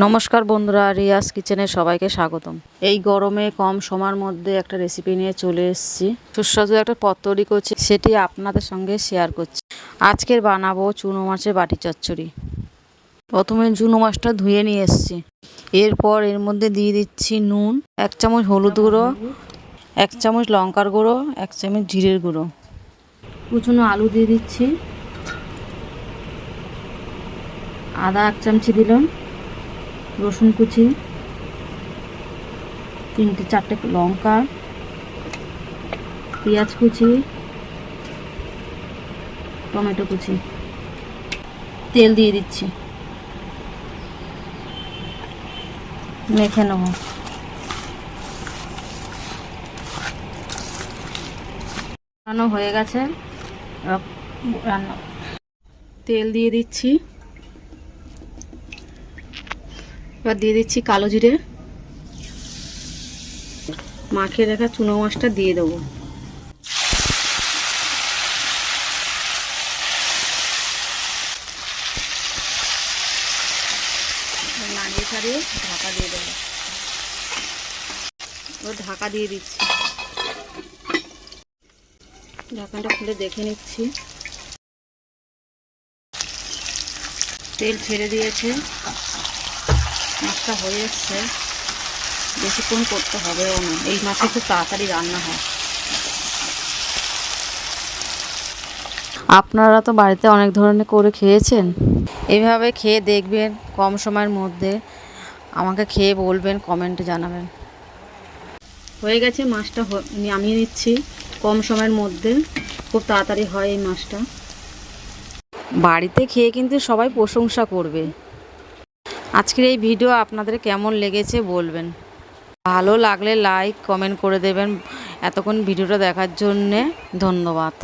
নমস্কার বন্ধুরা, রিয়াজ কিচেনে সবাইকে স্বাগতম। এই গরমে কম সময়ের মধ্যে একটা রেসিপি নিয়ে চলে এসেছি। সুস্বাদু একটা পদ তৈরি করছি, সেটি আপনাদের সঙ্গে শেয়ার করছি। আজকের বানাবো চুনো মাছের বাটি চচ্চড়ি। প্রথমে চুনো মাছটা ধুয়ে নিয়ে এসেছি। এরপর এর মধ্যে দিয়ে দিচ্ছি নুন, এক চামচ হলুদ গুঁড়ো, এক চামচ লঙ্কার গুঁড়ো, এক চামচ জিরের গুঁড়ো। কুচুনো আলু দিয়ে দিচ্ছি। আদা এক চামচি দিলাম। রসুন কুচি, তিনটে চারটে লঙ্কা, পেঁয়াজ কুচি, টমেটো কুচি। তেল দিয়ে দিচ্ছি। মেখে নেব। রান্না হয়ে গেছে। রান্না তেল দিয়ে দিচ্ছি। এবার দিয়ে দিচ্ছি কালো জিরে। মাখিয়ে রাখা চুনো মাছটা দিয়ে দেবো। নাড়িয়ে ছাড়িয়ে ঢাকা দিয়ে দেবো। এবার ঢাকা দিয়ে দিচ্ছি। ঢাকাটা খুলে দেখে নিচ্ছি। তেল ছেড়ে দিয়েছে। মাছটা হয়ে এসছে বেশিক্ষণ করতে হবেও না। এই মাছে খুব তাড়াতাড়ি রান্না হয়। আপনারা তো বাড়িতে অনেক ধরনের করে খেয়েছেন। এভাবে খেয়ে দেখবেন কম সময়ের মধ্যে আমাকে খেয়ে বলবেন কমেন্টে জানাবেন। হয়ে গেছে মাছটা নামিয়ে নিচ্ছি। কম সময়ের মধ্যে খুব তাড়াতাড়ি হয় এই মাছটা। বাড়িতে খেয়ে কিন্তু সবাই প্রশংসা করবে। আজকের এই ভিডিও আপনাদের কেমন লেগেছে বলবেন। ভালো লাগলে লাইক কমেন্ট করে দেবেন। এতক্ষণ ভিডিওটা দেখার জন্যে ধন্যবাদ।